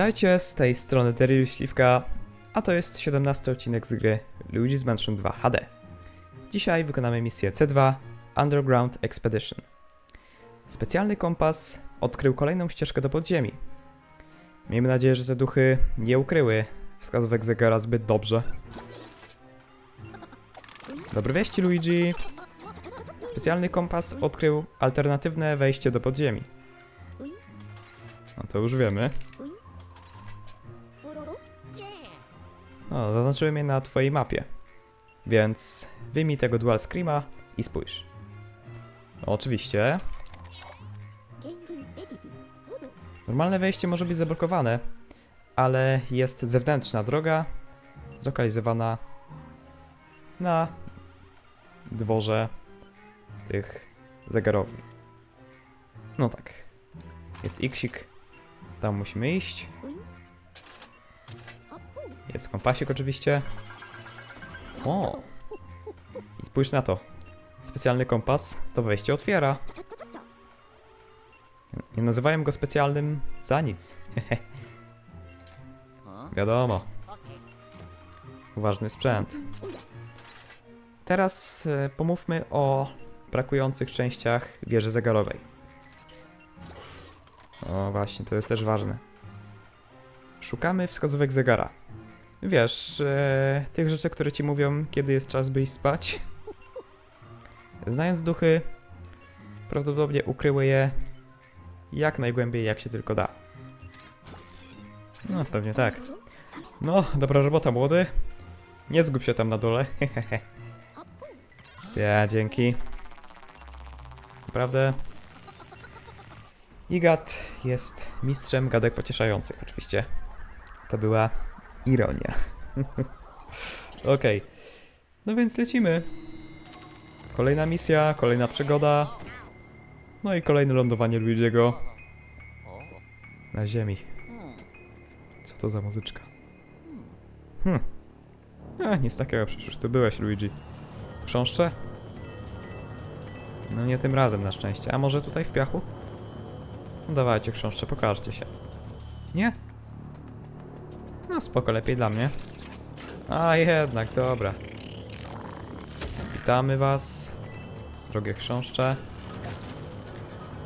Witajcie, z tej strony Daryl Śliwka, a to jest 17 odcinek z gry Luigi's Mansion 2 HD. Dzisiaj wykonamy misję C2 Underground Expedition. Specjalny kompas odkrył kolejną ścieżkę do podziemi. Miejmy nadzieję, że te duchy nie ukryły wskazówek zegara zbyt dobrze. Dobre wieści, Luigi! Specjalny kompas odkrył alternatywne wejście do podziemi. No to już wiemy. O, zaznaczyłem je na twojej mapie. Więc wyjmij tego dual screama i spójrz. Oczywiście. Normalne wejście może być zablokowane, ale jest zewnętrzna droga zlokalizowana na dworze tych zegarowni. No tak. Jest iksik. Tam musimy iść. Jest kompasik oczywiście. O! I spójrz na to. Specjalny kompas to wejście otwiera. Nie nazywają go specjalnym za nic. Wiadomo. Ważny sprzęt. Teraz e, pomówmy o brakujących częściach wieży zegarowej. O właśnie, to jest też ważne. Szukamy wskazówek zegara. Wiesz, e, tych rzeczy, które ci mówią, kiedy jest czas, by iść spać. Znając duchy, prawdopodobnie ukryły je jak najgłębiej, jak się tylko da. No, pewnie tak. No, dobra robota, młody. Nie zgub się tam na dole. ja, dzięki. Naprawdę. Igat jest mistrzem gadek pocieszających, oczywiście. To była ironia. Okej. No więc lecimy. Kolejna misja, kolejna przygoda. No i kolejne lądowanie Luigi'ego na ziemi. Co to za muzyczka? Hmm. A, nic takiego, przecież tu byłeś, Luigi. Chrząszcze? No nie tym razem na szczęście. A może tutaj w piachu? No dawajcie chrząszcze, pokażcie się. Nie? No spoko, lepiej dla mnie. A jednak, dobra. Witamy was, drogie chrząszcze.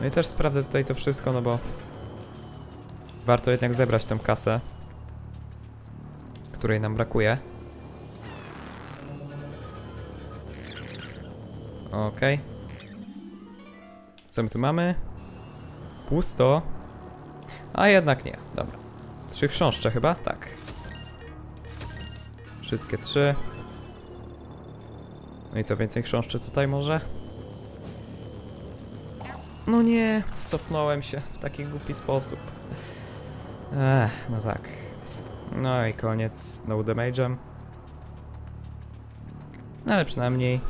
No i też sprawdzę tutaj to wszystko, no bo warto jednak zebrać tą kasę, której nam brakuje. Okej. Co my tu mamy? Pusto. A jednak nie, dobra. Trzy chrząszcze chyba? Tak. Wszystkie trzy. No i co więcej chrząszczy tutaj może? No nie, cofnąłem się w taki głupi sposób. Ech, no tak. No i koniec no damage'em. No ale przynajmniej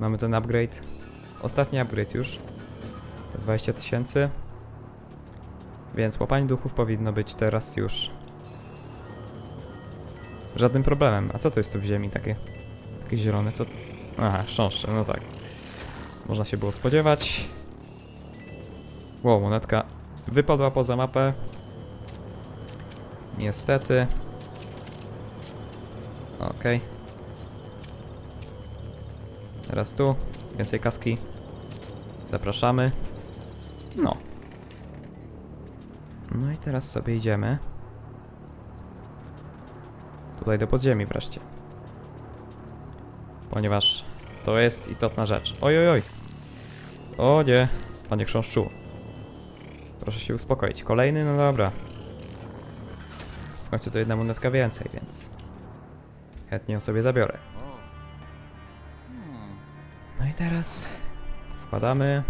mamy ten upgrade. Ostatni upgrade już. 20 tysięcy. Więc łapanie duchów powinno być teraz już żadnym problemem. A co to jest tu w ziemi takie? Takie zielone, co to? Aha, chrząszcze, no tak. Można się było spodziewać. Wow, monetka wypadła poza mapę. Niestety. Okej. Teraz tu. Więcej kaski. Zapraszamy. No. No i teraz sobie idziemy. Tutaj do podziemi wreszcie. Ponieważ to jest istotna rzecz. Oj, oj, oj. O nie, panie chrząszczu. Proszę się uspokoić. Kolejny? No dobra. W końcu to jedna monetka więcej, więc... Chętnie ją sobie zabiorę. No i teraz... Wpadamy.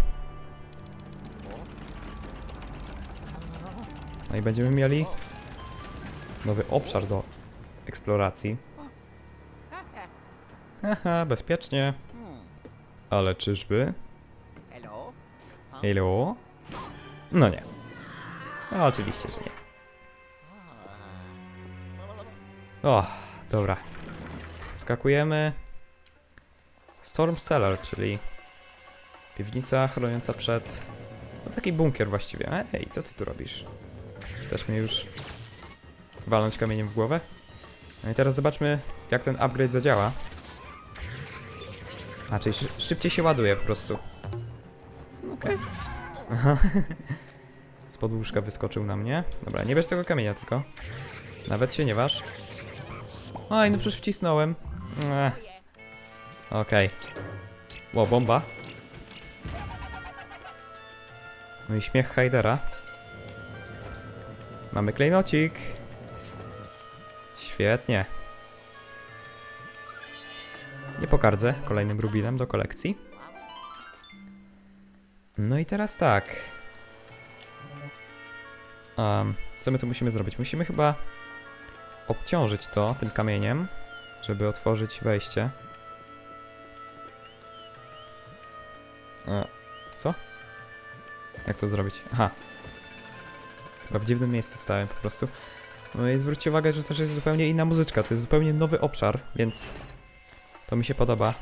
I będziemy mieli... Nowy obszar do eksploracji. Haha, bezpiecznie. Ale czyżby? Hello? No nie. No, oczywiście, że nie. O, dobra. Skakujemy. Storm Cellar, czyli piwnica chroniąca przed... No taki bunkier właściwie. Ej, co ty tu robisz? Chcesz mnie już walnąć kamieniem w głowę? No i teraz zobaczmy, jak ten upgrade zadziała. A, szy szybciej się ładuje po prostu. Okej. Aha. Spod łóżka wyskoczył na mnie. Dobra, nie bierz tego kamienia tylko. Nawet się nie waż. Oj, no przecież wcisnąłem. Okej. Ło, bomba. No i śmiech Hajdera. Mamy klejnocik. Świetnie. Nie pokardzę kolejnym rubinem do kolekcji. No i teraz tak. Um, co my tu musimy zrobić? Musimy chyba obciążyć to tym kamieniem, żeby otworzyć wejście. A, co? Jak to zrobić? Aha. Chyba w dziwnym miejscu stałem po prostu. No i zwróćcie uwagę, że też jest zupełnie inna muzyczka. To jest zupełnie nowy obszar, więc to mi się podoba.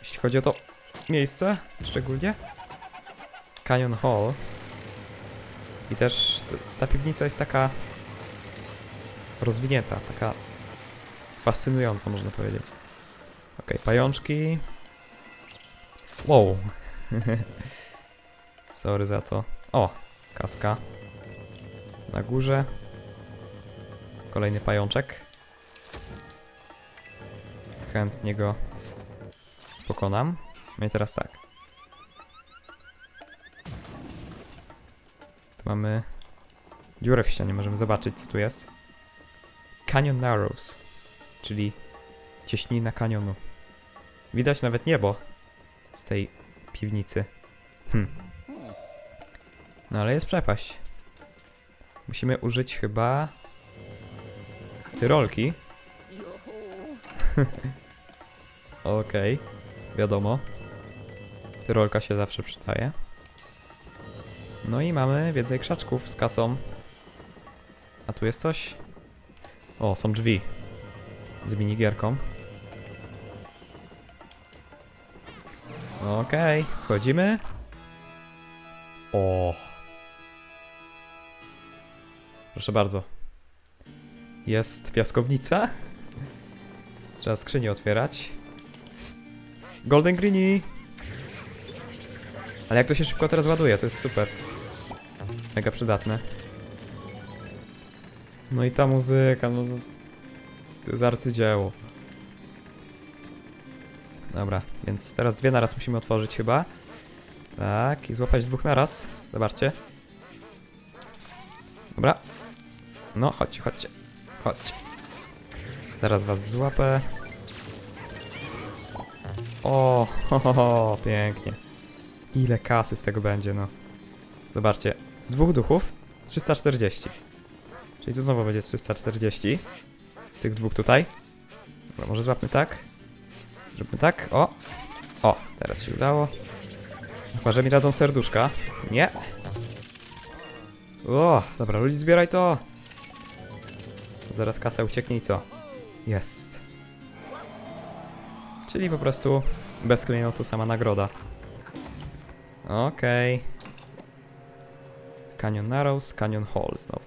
Jeśli chodzi o to miejsce, szczególnie. Canyon Hall. I też ta piwnica jest taka rozwinięta, taka fascynująca, można powiedzieć. Okej, pajączki. Wow. Sorry za to. O, kaska. Na górze. Kolejny pajączek. Chętnie go pokonam. No i teraz tak. Tu mamy dziurę w ścianie, możemy zobaczyć co tu jest. Canyon Narrows, czyli cieśnina kanionu. Widać nawet niebo z tej piwnicy. Hm. No ale jest przepaść. Musimy użyć chyba tyrolki. Okej, wiadomo. Tyrolka się zawsze przydaje. No i mamy więcej krzaczków z kasą. A tu jest coś? O, są drzwi. Z minigierką. Okej, wchodzimy. O. Proszę bardzo. Jest piaskownica. Trzeba skrzynię otwierać. Golden Greenie. Ale jak to się szybko teraz ładuje, to jest super. Mega przydatne. No i ta muzyka, no to- jest arcydzieło. Dobra, więc teraz dwie naraz musimy otworzyć chyba. Tak, i złapać dwóch naraz. Zobaczcie. Dobra. No, chodźcie, chodźcie. Chodźcie. Zaraz was złapę. O, ho, ho, ho, pięknie. Ile kasy z tego będzie, no. Zobaczcie, z dwóch duchów 340. Czyli tu znowu będzie 340. Z tych dwóch tutaj. Dobra, może złapmy tak. Zróbmy tak, o. O, teraz się udało. Chyba, że mi dadzą serduszka. Nie. O, dobra, ludzi zbieraj to. Zaraz kasa ucieknie i co? Jest. Czyli po prostu bez klejnotu sama nagroda. Okej. Canyon Narrows, Canyon Hall znowu.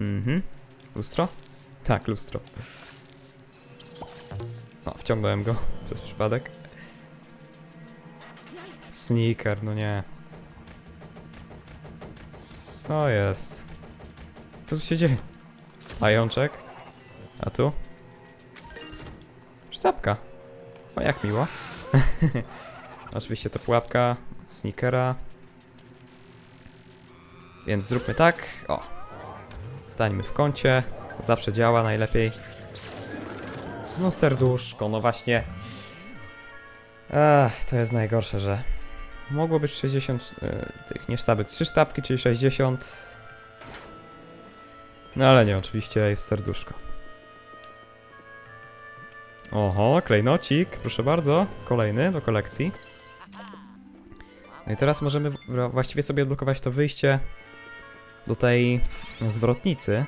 Mhm. Lustro? Tak, lustro. O, wciągnąłem go przez przypadek. Sneaker, no nie. Co jest? Co tu się dzieje? Pajączek? A tu? Sztabka. O, jak miło. Oczywiście to pułapka od sneakera. Więc zróbmy tak. O. Stańmy w kącie. Zawsze działa najlepiej. No serduszko, no właśnie. To jest najgorsze, że mogło być 60 y, tych nie sztabek, 3 sztabki, czyli 60. No ale nie, oczywiście jest serduszko. Oho, klejnocik, proszę bardzo. Kolejny do kolekcji. No i teraz możemy właściwie sobie odblokować to wyjście do tej zwrotnicy,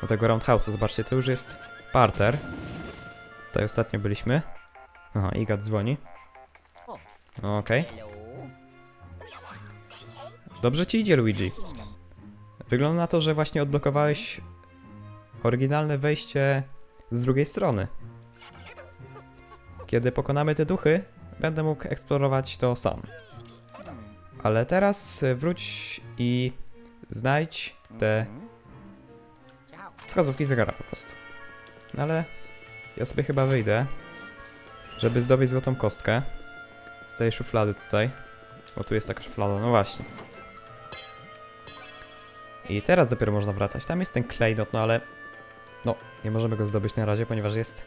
do tego roundhouse'u. Zobaczcie, to już jest parter. Tutaj ostatnio byliśmy. Aha, Igat dzwoni. Okej. Dobrze ci idzie, Luigi. Wygląda na to, że właśnie odblokowałeś oryginalne wejście z drugiej strony. Kiedy pokonamy te duchy, będę mógł eksplorować to sam. Ale teraz wróć i znajdź te wskazówki zegara po prostu. Ale ja sobie chyba wyjdę, żeby zdobyć złotą kostkę z tej szuflady tutaj. Bo tu jest taka szuflada, no właśnie. I teraz dopiero można wracać. Tam jest ten klejnot, no ale... No, nie możemy go zdobyć na razie, ponieważ jest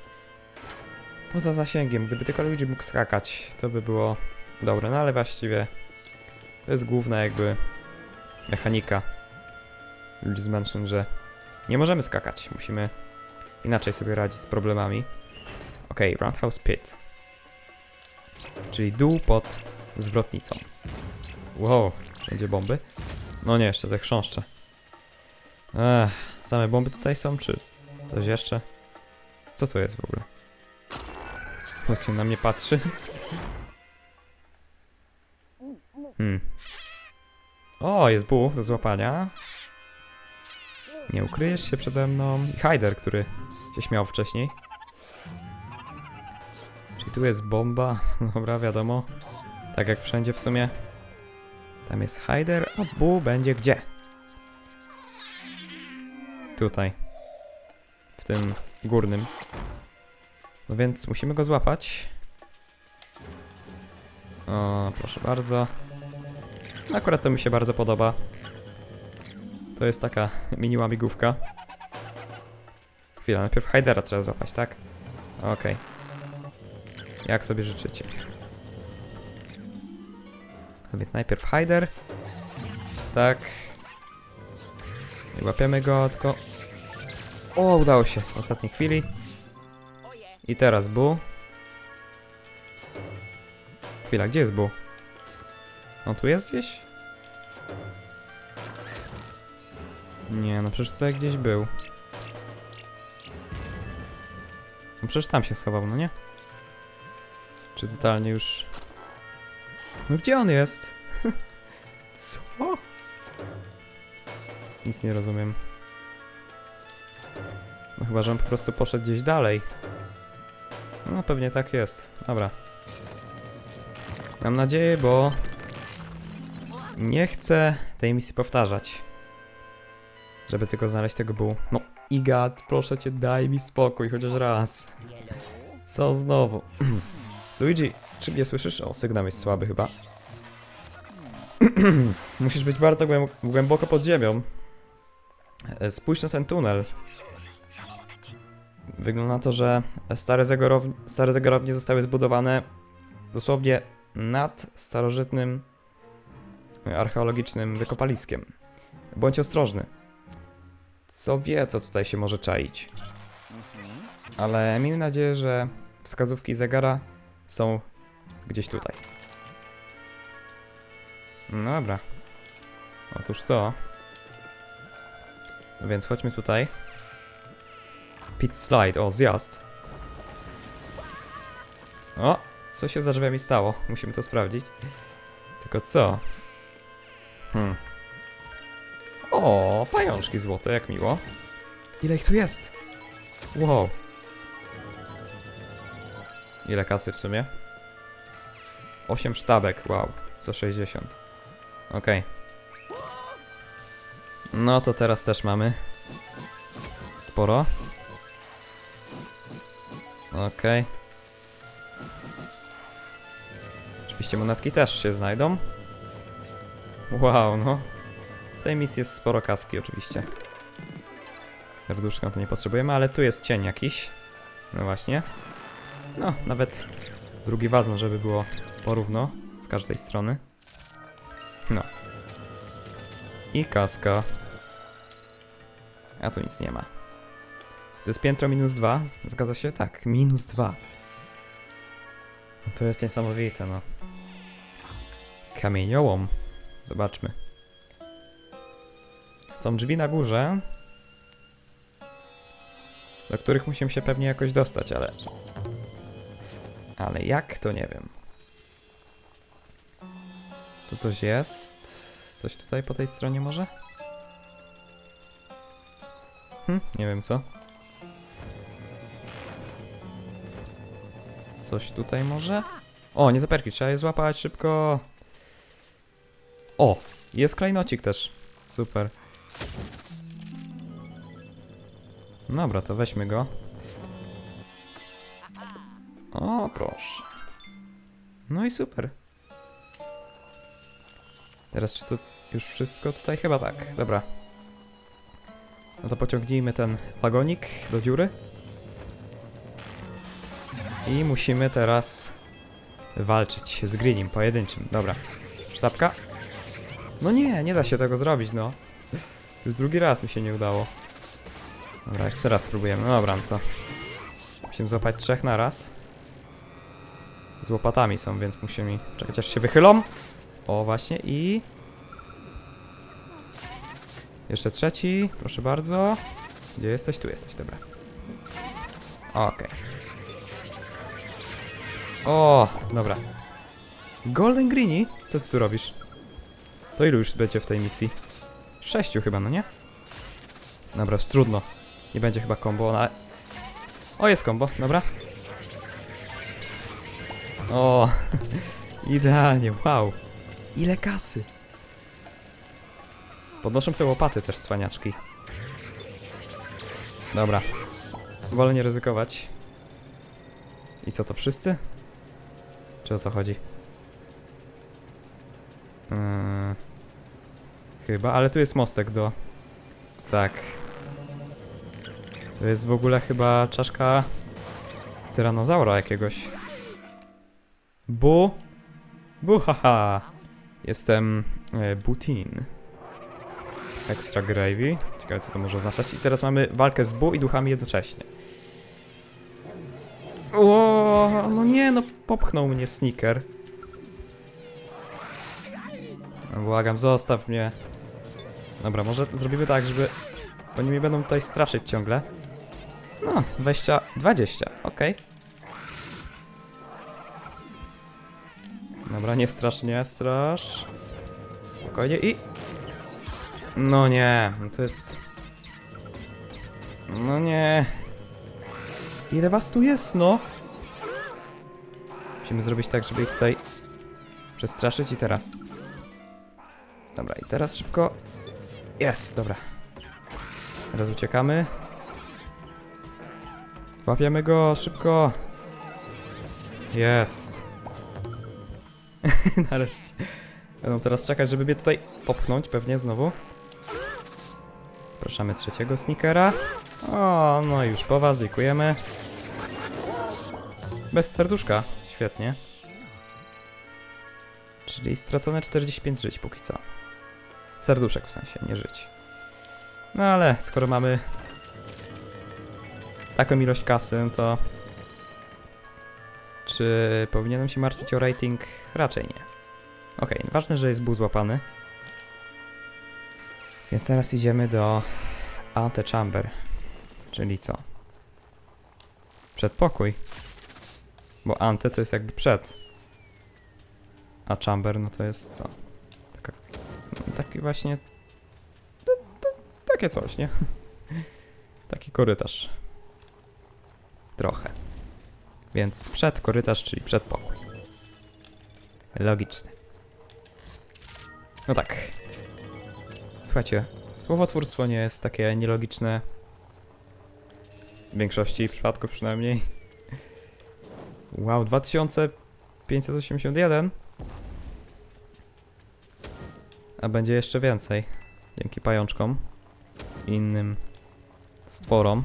poza zasięgiem. Gdyby tylko Luigi mógł skakać, to by było dobre. No ale właściwie to jest główna jakby mechanika Luigi's Mansion, że nie możemy skakać. Musimy inaczej sobie radzić z problemami. Okej, Roundhouse Pit. Czyli dół pod zwrotnicą. Wow, będzie bomby? No nie, jeszcze te chrząszcze. Ech, same bomby tutaj są, czy coś jeszcze? Co to jest w ogóle? Jak się na mnie patrzy? Hmm. O, jest buch do złapania. Nie ukryjesz się przede mną. I Hyder, który się śmiał wcześniej. Czyli tu jest bomba. Dobra, wiadomo. Tak jak wszędzie w sumie. Tam jest Hyder, a Bu będzie gdzie? Tutaj. W tym górnym. No więc musimy go złapać. O, proszę bardzo. Akurat to mi się bardzo podoba. To jest taka mini łamigłówka. Chwila, najpierw Hydera trzeba złapać, tak? Okej. Jak sobie życzycie. No więc najpierw Hyder. Tak. Łapiemy go, tylko... O, udało się w ostatniej chwili. I teraz Bu. Chwila, gdzie jest Bu? On tu jest gdzieś? Nie, no przecież tutaj gdzieś był. No przecież tam się schował, no nie? Czy totalnie już... No gdzie on jest? Co? Nic nie rozumiem. No chyba, że on po prostu poszedł gdzieś dalej. No pewnie tak jest. Dobra. Mam nadzieję, bo... Nie chcę tej misji powtarzać. Żeby tylko znaleźć tego był. No, Igat, proszę cię, daj mi spokój chociaż raz. Co znowu? Luigi, czy mnie słyszysz? O, sygnał jest słaby chyba. Musisz być bardzo głęb głęboko pod ziemią. E, Spójrz na ten tunel. Wygląda na to, że stare, zegorow stare zegarownie zostały zbudowane dosłownie nad starożytnym e, archeologicznym wykopaliskiem. Bądź ostrożny. Co wie, co tutaj się może czaić. Ale miejmy nadzieję, że wskazówki zegara są gdzieś tutaj. No dobra. Otóż to. Więc chodźmy tutaj. Pit slide, o zjazd. O, co się za drzwiami stało? Musimy to sprawdzić. Tylko co? Hmm. O, pajączki złote, jak miło. Ile ich tu jest? Wow. Ile kasy w sumie? 8 sztabek, wow, 160. Okej. No to teraz też mamy sporo. Okej. Oczywiście monetki też się znajdą. Wow, no. W tej misji jest sporo kaski oczywiście. Serduszka to nie potrzebujemy, ale tu jest cień jakiś. No właśnie. No, nawet drugi wazon, żeby było porówno z każdej strony. I kaska. A tu nic nie ma. To jest piętro minus dwa, Zgadza się? Tak, minus dwa. No to jest niesamowite, no. Kamieniołom. Zobaczmy. Są drzwi na górze, do których musimy się pewnie jakoś dostać, ale... Ale jak, to nie wiem. Tu coś jest? Coś tutaj po tej stronie może? Hm, nie wiem co. Coś tutaj może? O, nie zaperki, trzeba je złapać szybko. O, jest klejnocik też. Super. Dobra, to weźmy go. O, proszę. No i super. Teraz czy to już wszystko tutaj? Chyba tak, dobra. No to pociągnijmy ten wagonik do dziury. I musimy teraz walczyć z Greenim pojedynczym. Dobra. Sztabka. No nie, nie da się tego zrobić, no. Już drugi raz mi się nie udało. Dobra, jeszcze raz spróbujemy. No dobra, no to musimy złapać trzech na raz. Z łopatami są, więc musimy... Czekać się wychylą. O, właśnie i... Jeszcze trzeci, proszę bardzo. Gdzie jesteś? Tu jesteś, dobra. Okej. O, dobra. Golden Greenie? Co ty tu robisz? To ilu już będzie w tej misji? Sześciu chyba, no nie? Dobra, już trudno. Nie będzie chyba combo, ale... O, jest combo, dobra. O, idealnie, wow. Ile kasy. Podnoszą te łopaty też cwaniaczki. Dobra. Wolę nie ryzykować. I co to wszyscy? Czy o co chodzi? Yy, chyba, ale tu jest mostek do... Tak. To jest w ogóle chyba czaszka tyranozaura jakiegoś. Bu. Bu, haha. Jestem e, Butin. Extra gravy. Ciekawe co to może oznaczać. I teraz mamy walkę z Bu i duchami jednocześnie. O, no nie, no popchnął mnie sneaker. No, Błagam, zostaw mnie. Dobra, może zrobimy tak, żeby... Oni mnie będą tutaj straszyć ciągle. No, 20, 20, okej. Dobra, nie strasz, nie strasz. Spokojnie i... No nie, to jest... No nie. Ile was tu jest, no? Musimy zrobić tak, żeby ich tutaj przestraszyć i teraz. Dobra, i teraz szybko. Jest, dobra. Teraz uciekamy. Łapiemy go, szybko. Jest. Nareszcie. Będą teraz czekać, żeby mnie tutaj popchnąć, pewnie znowu. Proszamy trzeciego sneakera. O, no już po was, dziękujemy. Bez serduszka, świetnie. Czyli stracone 45 żyć póki co. Serduszek w sensie, nie żyć. No ale skoro mamy taką ilość kasy, to czy powinienem się martwić o rating? Raczej nie. Okej, ważne, że jest był złapany. Więc teraz idziemy do Antechamber. Czyli co? Przedpokój. Bo ante to jest jakby przed. A chamber no to jest co? Taka, taki właśnie... To, to, takie coś, nie? Taki korytarz. Trochę. Więc przed korytarz, czyli przedpokój. Logiczne. No tak. Słuchajcie, słowotwórstwo nie jest takie nielogiczne. W większości przypadków przynajmniej. Wow, 2581. A będzie jeszcze więcej. Dzięki pajączkom. Innym stworom.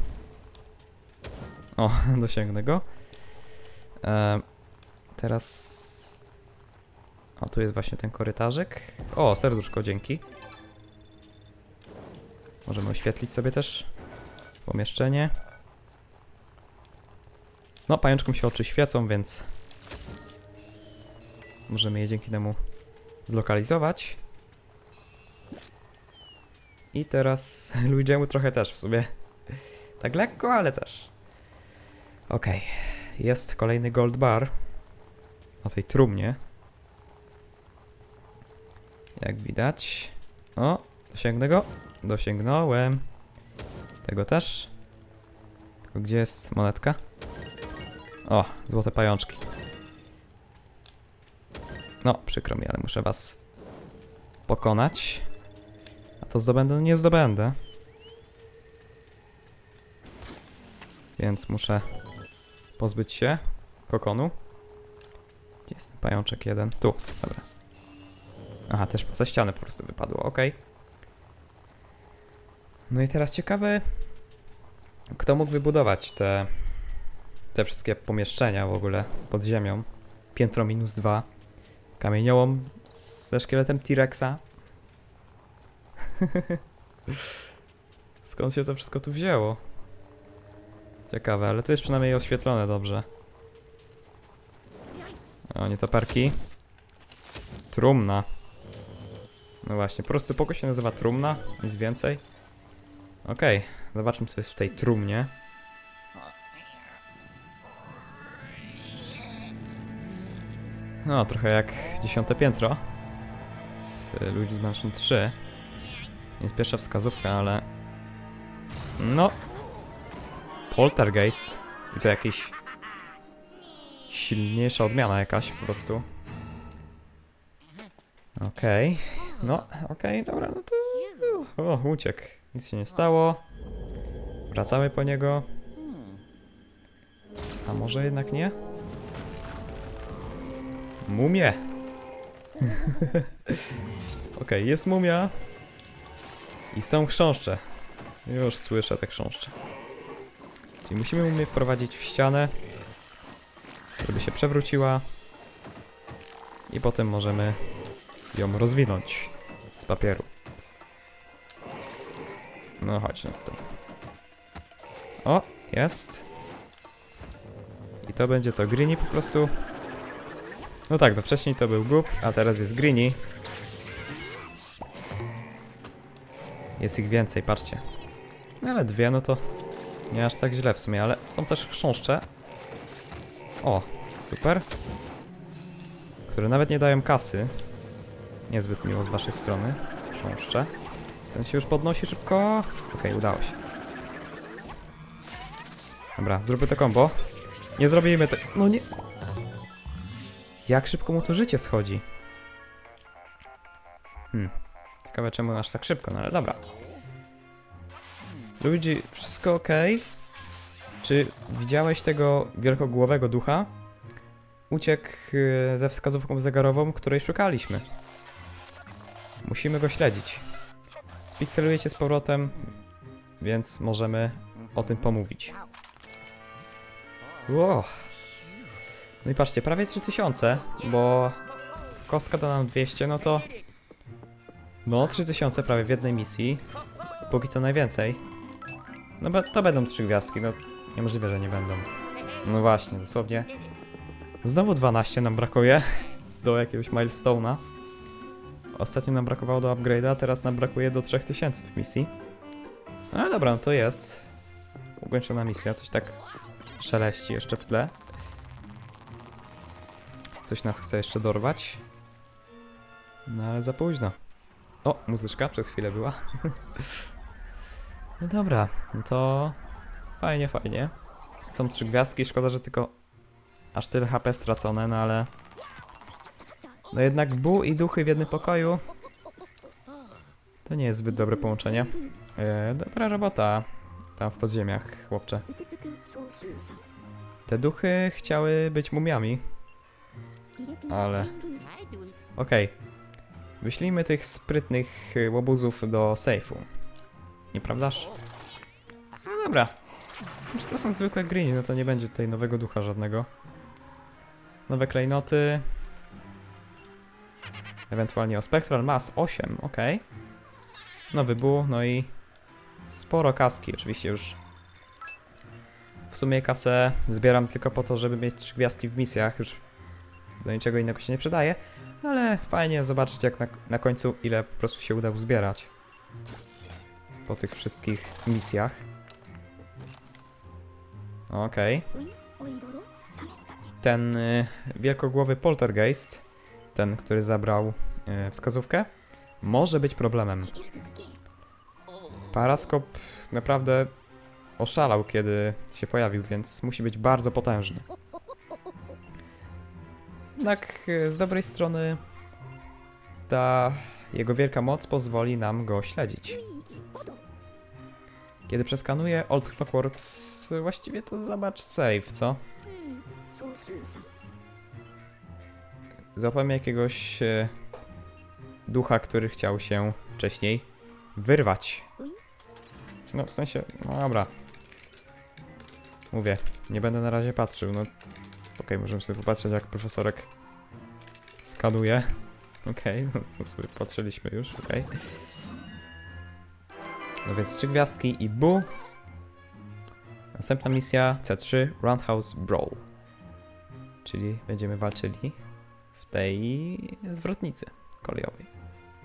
O, dosięgnę go. E, teraz... O, tu jest właśnie ten korytarzyk. O, serduszko, dzięki. Możemy oświetlić sobie też pomieszczenie. No, pajączkom się oczy świecą, więc możemy je dzięki temu zlokalizować. I teraz Luigi'emu trochę też w sumie. Tak lekko, ale też. Okej. Jest kolejny gold bar. Na tej trumnie. Jak widać. O, dosięgnę go. Dosięgnąłem. Tego też. Tylko gdzie jest monetka? O, złote pajączki. No, przykro mi, ale muszę was pokonać. A to zdobędę? No nie zdobędę. Więc muszę pozbyć się kokonu. Gdzie jest ten pajączek jeden? Tu, dobra. Aha, też poza ścianę po prostu wypadło, ok. No i teraz ciekawe, kto mógł wybudować te, te wszystkie pomieszczenia w ogóle pod ziemią. Piętro minus dwa. Kamieniołom ze szkieletem T-Rexa. Skąd się to wszystko tu wzięło? Ciekawe, ale tu jest przynajmniej oświetlone dobrze. O, nie toperki. Trumna. No właśnie, po prostu pokój się nazywa trumna, nic więcej. Okej, zobaczmy co jest w tej trumnie. No, trochę jak dziesiąte piętro z Luigi's Mansion 3. Jest pierwsza wskazówka, ale... No... Poltergeist. I to jakiś... Silniejsza odmiana jakaś po prostu. Okej. No, okej, dobra, no to... O, uciekł. Nic się nie stało. Wracamy po niego. A może jednak nie? Mumie! Okej, jest mumia. I są chrząszcze. Już słyszę te chrząszcze. Czyli musimy mumię wprowadzić w ścianę, żeby się przewróciła. I potem możemy ją rozwinąć z papieru. No chodź no tutaj. O, jest. I to będzie co, Greeny po prostu? No tak, to wcześniej to był Goop, a teraz jest Greeny. Jest ich więcej, patrzcie. No ale dwie, no to nie aż tak źle w sumie, ale są też chrząszcze. O, super. Które nawet nie dają kasy. Niezbyt miło z waszej strony. Chrząszcze. Ten się już podnosi szybko. Okej, udało się. Dobra, zróbmy to combo. Nie zrobimy te... No nie... Jak szybko mu to życie schodzi. Hmm. Ciekawe czemu aż tak szybko, no ale dobra. Luigi, wszystko ok? Czy widziałeś tego wielkogłowego ducha? Uciekł y, ze wskazówką zegarową, której szukaliśmy. Musimy go śledzić. Spikseluje cię z powrotem, więc możemy o tym pomówić. Ło. No i patrzcie, prawie 3000, bo kostka da nam 200, no to... No, 3000 prawie w jednej misji. Póki co najwięcej. No to będą trzy gwiazdki, no niemożliwe, że nie będą. No właśnie, dosłownie. Znowu 12 nam brakuje do jakiegoś milestone'a. Ostatnio nam brakowało do upgrade'a, teraz nam brakuje do 3000 w misji. No ale dobra, no to jest. Ukończona misja, coś tak szeleści jeszcze w tle. Coś nas chce jeszcze dorwać. No ale za późno. O, muzyczka przez chwilę była. no dobra, no to fajnie, fajnie. Są trzy gwiazdki, szkoda, że tylko aż tyle HP stracone, no ale... No jednak Bu i duchy w jednym pokoju to nie jest zbyt dobre połączenie. E, dobra robota tam w podziemiach, chłopcze. Te duchy chciały być mumiami, ale... Okej. Wyślijmy tych sprytnych y, łobuzów do sejfu. Nieprawdaż? No dobra. Już to są zwykłe greeny, no to nie będzie tutaj nowego ducha żadnego. Nowe klejnoty. Ewentualnie o Spectral Mass 8, ok. Nowy bu, no i sporo kaski, oczywiście już. W sumie kasę zbieram tylko po to, żeby mieć trzy gwiazdki w misjach, już do niczego innego się nie przydaje, ale fajnie zobaczyć jak na, na końcu ile po prostu się uda uzbierać po tych wszystkich misjach. Okej. Ten y, wielkogłowy poltergeist, ten, który zabrał y, wskazówkę, może być problemem. Paraskop naprawdę oszalał, kiedy się pojawił, więc musi być bardzo potężny. Jednak e, z dobrej strony ta jego wielka moc pozwoli nam go śledzić. Kiedy przeskanuję Old Clockworks, właściwie to zobacz save, co? Złapałem jakiegoś e, ducha, który chciał się wcześniej wyrwać. No w sensie, no dobra. Mówię, nie będę na razie patrzył, no. Okej, możemy sobie popatrzeć jak profesorek skanuje. Okej, no to sobie patrzyliśmy już, okej. No więc trzy gwiazdki i bu. Następna misja C3 Roundhouse Brawl. Czyli będziemy walczyli tej zwrotnicy kolejowej.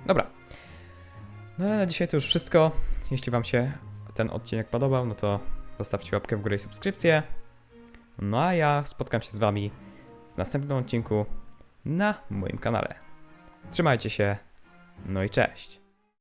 Dobra. No ale na dzisiaj to już wszystko. Jeśli Wam się ten odcinek podobał, no to zostawcie łapkę w górę i subskrypcję. No a ja spotkam się z Wami w następnym odcinku na moim kanale. Trzymajcie się, no i cześć.